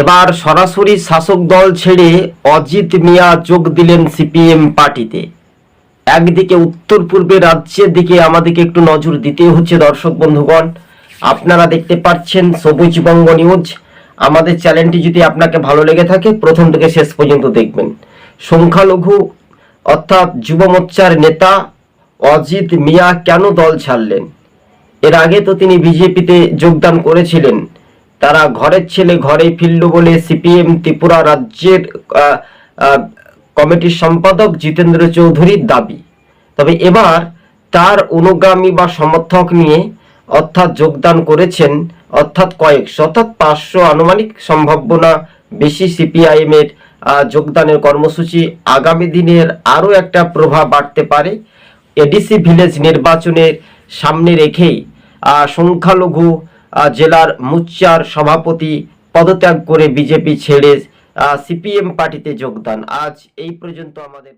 এবার সরাসরি শাসক দল ছেড়ে অজিত মিয়া যোগ দিলেন সিপিএম পার্টিতে। একদিকে উত্তর পূর্বে রাজ্যের দিকে আমাদেরকে একটু নজর দিতে হচ্ছে দর্শক বন্ধুগণ। আপনারা দেখতে পাচ্ছেন সবুজবঙ্গ নিউজ। আমাদের চ্যানেলটি যদি আপনাকে ভালো লেগে থাকে, প্রথম থেকে শেষ পর্যন্ত দেখবেন। সংখ্যালঘু অর্থাৎ যুব মোর্চার নেতা অজিত মিয়া কেন দল ছাড়লেন? এর আগে তো তিনি বিজেপিতে যোগদান করেছিলেন। তারা ঘরের ছেলে ঘরে ফিরল বলে সিপিএম ত্রিপুরা রাজ্যের কমিটির সম্পাদক জিতেন্দ্র চৌধুরীর দাবি। তবে এবার তার অনুগামী বা সমর্থক নিয়ে অর্থাৎ যোগদান করেছেন অর্থাৎ কয়েকশো, অর্থাৎ পাঁচশো আনুমানিক সম্ভাবনা বেশি সিপিআইএম এর যোগদানের কর্মসূচি আগামী দিনের আরও একটা প্রভাব বাড়তে পারে। এডিসি ভিলেজ নির্বাচনের সামনে রেখেই সংখ্যালঘু জেলার মুচ্চার সভাপতি পদত্যাগ করে বিজেপি ছেড়ে সিপিএম পার্টিতে যোগদান। আজ এই পর্যন্ত আমাদের